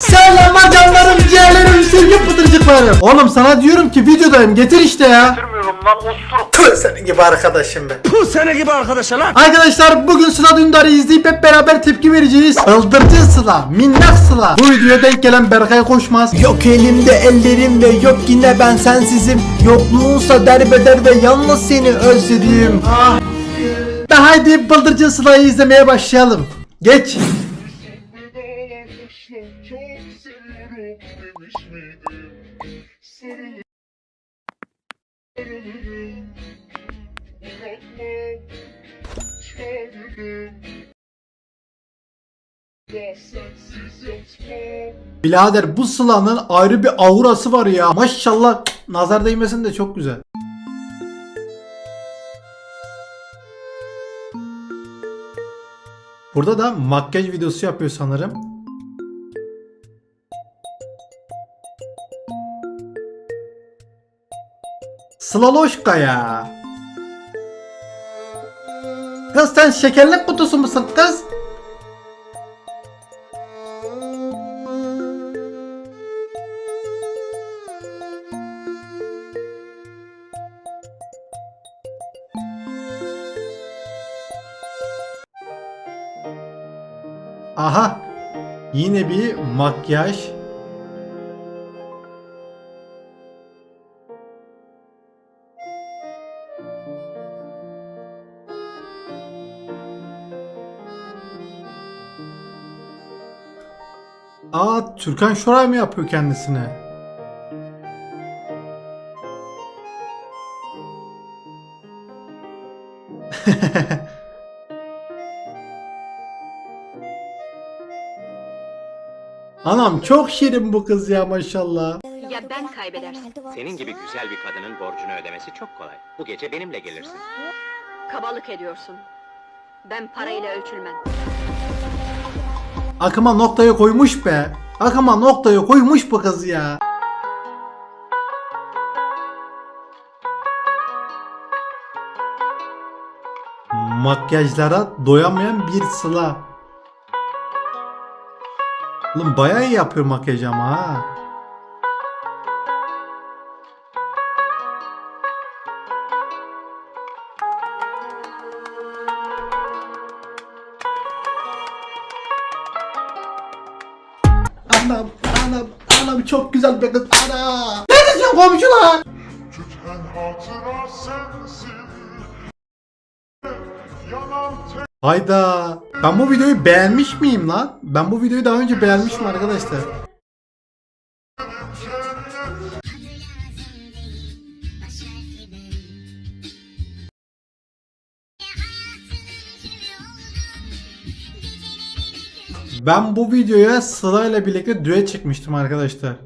Selam canlarım, ciğerlerim, sevgi pıtırcıklarım. Oğlum sana diyorum ki videodayım getir işte ya. Getirmiyorum lan osuruk. Tüh senin gibi arkadaşım be. Bu sene gibi arkadaşa lan. Arkadaşlar bugün Sıla Dündar'ı izleyip hep beraber tepki vereceğiz. Öldürücü Sıla, minnak Sıla. Bu videoya denk gelen Berkay Koşmaz. Yok elimde ellerim ve yok yine ben sensizim. Yokluğunsa derbeder ve yalnız seni özledim. Ah. De haydi bıldırcın Sıla'yı izlemeye başlayalım. Geç. Seviyorum demiş miydim? Sarılırım. Sarılırım. Bırakmam. Çağırırım. Birader bu Sıla'nın ayrı bir aurası var ya. Maşallah nazar değmesin de çok güzel. Burada da makyaj videosu yapıyor sanırım. Slaloşka ya. Kız sen şekerli kutusu musun kız? Aha. Yine bir makyaj. Aa Türkan Şoray mı yapıyor kendisine? Anam çok şirin bu kız ya maşallah. Ya ben kaybedersem? Senin gibi güzel bir kadının borcunu ödemesi çok kolay. Bu gece benimle gelirsin. Kabalık ediyorsun. Ben parayla ölçülmem. Akıma noktayı koymuş be. Akıma noktayı koymuş bu kız ya. Makyajlara doyamayan bir sıla. Oğlum bayağı iyi yapıyor makyaj ama ha. Çok güzel bir kız. Ana. Neredesin. Yanan tek Hayda. Ben bu videoyu beğenmiş miyim lan? Ben bu videoyu daha önce beğenmişim arkadaşlar. Ben bu videoya Sıla ile birlikte düet çıkmıştım arkadaşlar.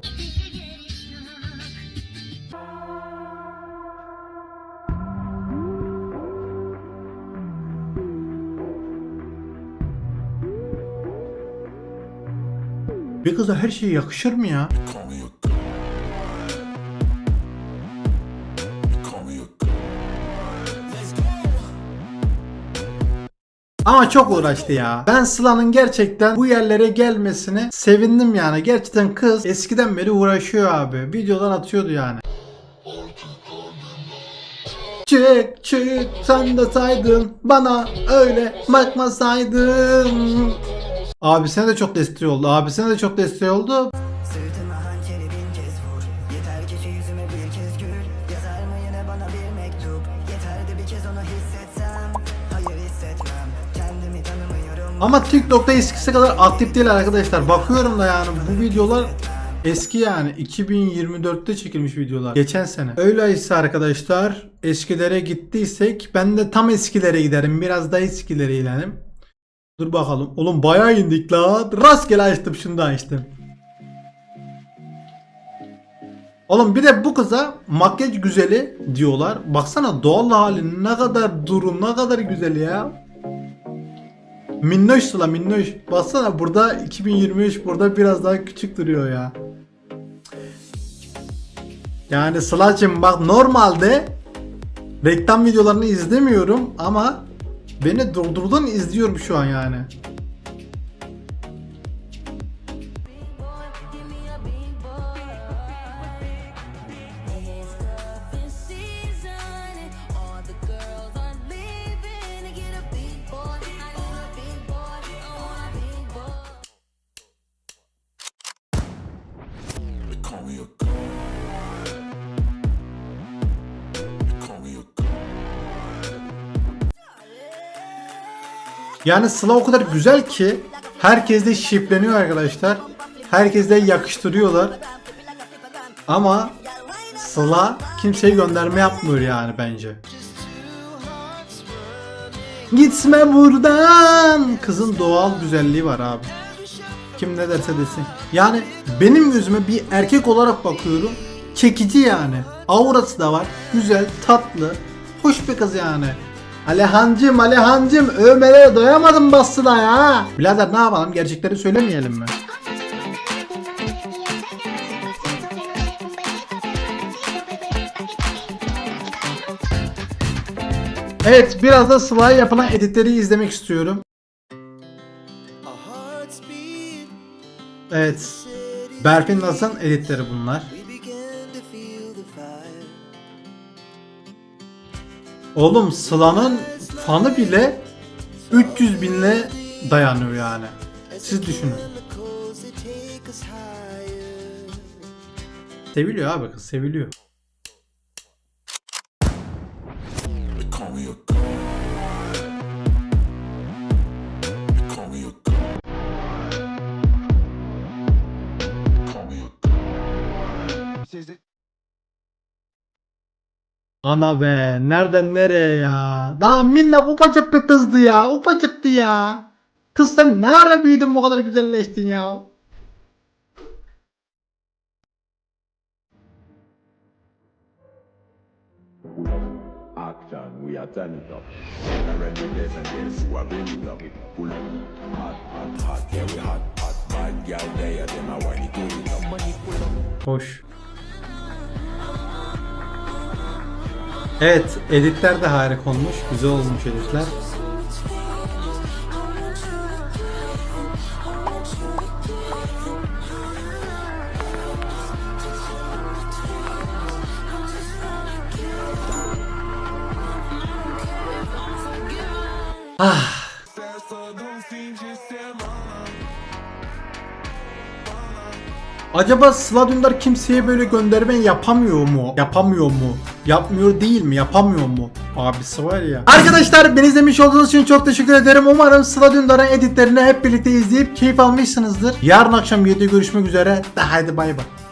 Bir kıza her şey yakışır mı ya? Ama çok uğraştı ya. Ben Sıla'nın gerçekten bu yerlere gelmesine sevindim yani. Gerçekten kız eskiden beri uğraşıyor abi. Videolar atıyordu yani. Çık çık sen de saydın bana öyle bakmasaydın. Abisine de çok destek oldu. Abisine de çok destek oldu. Yeter yüzüme bir kez onu hissetsem Ama TikTok'ta eskisi kadar aktif değil arkadaşlar. Bakıyorum da yani bu videolar eski yani 2024'te çekilmiş videolar. Geçen sene. Öyleyse arkadaşlar eskilere gittiysek ben de tam eskilere giderim. Biraz da eskilere inelim. Dur bakalım. Oğlum bayağı indik la. Rastgele açtım da açtım. Oğlum bir de bu kıza makyaj güzeli diyorlar. Baksana doğal hali ne kadar duru ne kadar güzel ya. Minnoş Sıla minnoş. Baksana burada 2023 burada biraz daha küçük duruyor ya. Yani Sıla'cım bak normalde reklam videolarını izlemiyorum ama beni durdurdun izliyorum şu an yani. Yani Sıla o kadar güzel ki herkes de şipleniyor arkadaşlar. Herkes de yakıştırıyorlar. Ama Sıla kimseye gönderme yapmıyor yani bence. Gitme buradan. Kızın doğal güzelliği var abi. Kim ne derse desin. Yani benim gözüme bir erkek olarak bakıyorum. Çekici yani. Aurası da var. Güzel, tatlı. Hoş bir kız yani. Alehancım, Alehancım övmelere doyamadım bastıda ya. Birader ne yapalım gerçekleri söylemeyelim mi? Evet biraz da Sıla'ya yapılan editleri izlemek istiyorum. Evet. Berfin Naz'ın editleri bunlar. Oğlum Sıla'nın fanı bile 300 binle dayanıyor yani. Siz düşünün. Seviliyor abi kız seviliyor. Ana be nereden nereye ya? Daha minnak ufacık bir kızdı ya ufacıktı ya. Kız sen ne ara büyüdün bu kadar güzelleştin ya? Hoş. Evet editler de harika olmuş. Güzel olmuş editler. Ah. Acaba Sıla Dündar kimseye böyle gönderme yapamıyor mu? Yapamıyor mu? Yapmıyor değil mi? Yapamıyor mu? Abisi var ya. Arkadaşlar beni izlemiş olduğunuz için çok teşekkür ederim. Umarım Sıla editlerini hep birlikte izleyip keyif almışsınızdır. Yarın akşam 7'de görüşmek üzere. De haydi bay bay.